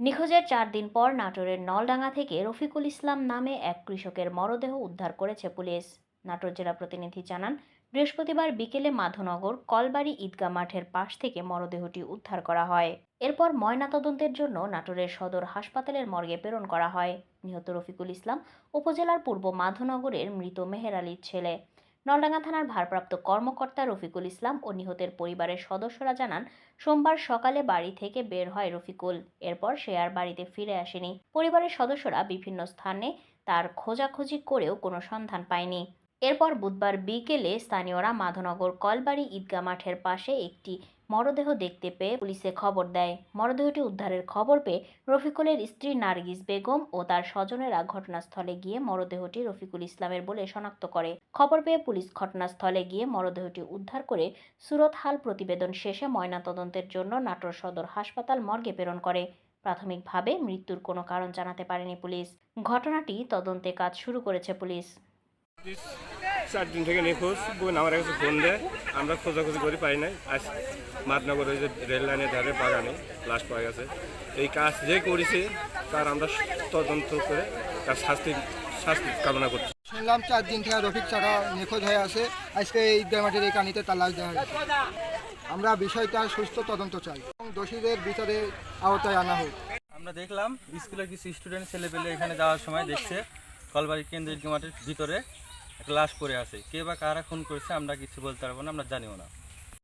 নিখোঁজের চার দিন পর নাটোরের নলডাঙ্গা থেকে রফিকুল ইসলাম নামে এক কৃষকের মরদেহ উদ্ধার করেছে পুলিশ। নাটোর জেলা প্রতিনিধি জানান, বৃহস্পতিবার বিকেলে মাধনগর কলবাড়ি ঈদগাহ মাঠের পাশ থেকে মরদেহটি উদ্ধার করা হয়। এরপর ময়নাতদন্তের জন্য নাটোরের সদর হাসপাতালের মর্গে প্রেরণ করা হয়। নিহত রফিকুল ইসলাম উপজেলার পূর্ব মাধনগরের মৃত মেহের আলীর ছেলে। নলডাঙ্গা থানার ভারপ্রাপ্ত কর্মকর্তা রফিকুল ইসলাম ও নিহতের পরিবারের সদস্যরা জানান, সোমবার সকালে বাড়ি থেকে বের হয় রফিকুল। এরপর সে আর বাড়িতে ফিরে আসেনি। পরিবারের সদস্যরা বিভিন্ন স্থানে তার খোঁজাখুঁজি করেও কোনো সন্ধান পায়নি। এরপর বুধবার বিকেলে স্থানীয়রা মাধনগর কলবাড়ি ঈদগা মাঠের পাশে একটি মরদেহ দেখতে পেয়ে পুলিশে খবর দেয়। মরদেহটি উদ্ধারের খবর পেয়ে রফিকুলের স্ত্রী নার্গিস বেগম ও তার স্বজনেরা ঘটনাস্থলে গিয়ে মরদেহটি রফিকুল ইসলামের বলে শনাক্ত করে। খবর পেয়ে পুলিশ ঘটনাস্থলে গিয়ে মরদেহটি উদ্ধার করে সুরতহাল প্রতিবেদন শেষে ময়নাতদন্তের জন্য নাটোর সদর হাসপাতাল মর্গে প্রেরণ করে। প্রাথমিকভাবে মৃত্যুর কোনো কারণ জানাতে পারেনি পুলিশ। ঘটনাটি তদন্তে কাজ শুরু করেছে পুলিশ। চার দিন থেকে নিখোঁজ। বোন আমার কাছে ফোন দেয়। আমরা খোঁজাখুঁজি করি পাই নাই। আজ মাদনগর ওই যে রেল লাইনের ধারে বাগানে লাশ পাওয়া গেছে। এই কাজ যে করেছে তার আমরা তদন্ত করে তার শাস্তি শাস্তি কামনা করছি। শুনলাম চার দিন থেকে রফিক চাকা নিখোঁজ হয়ে আছে। আজকে এই মাঠের এই কানিতে তার লাশ দেওয়া হয়েছে। আমরা বিষয়টা সুস্থ তদন্ত চাই এবং দোষীদের ভিতরে আওতায় আনা হোক। আমরা দেখলাম স্কুলের কিছু স্টুডেন্ট ছেলেপেলে এখানে যাওয়ার সময় দেখছে কলবাড়ি কেন্দ্রীয় মাঠের ভিতরে। লাশ পড়ে আছে। কে বা কারা খুন করেছে আমরা কিছু বলতে পারব না, আমরা জানিও না।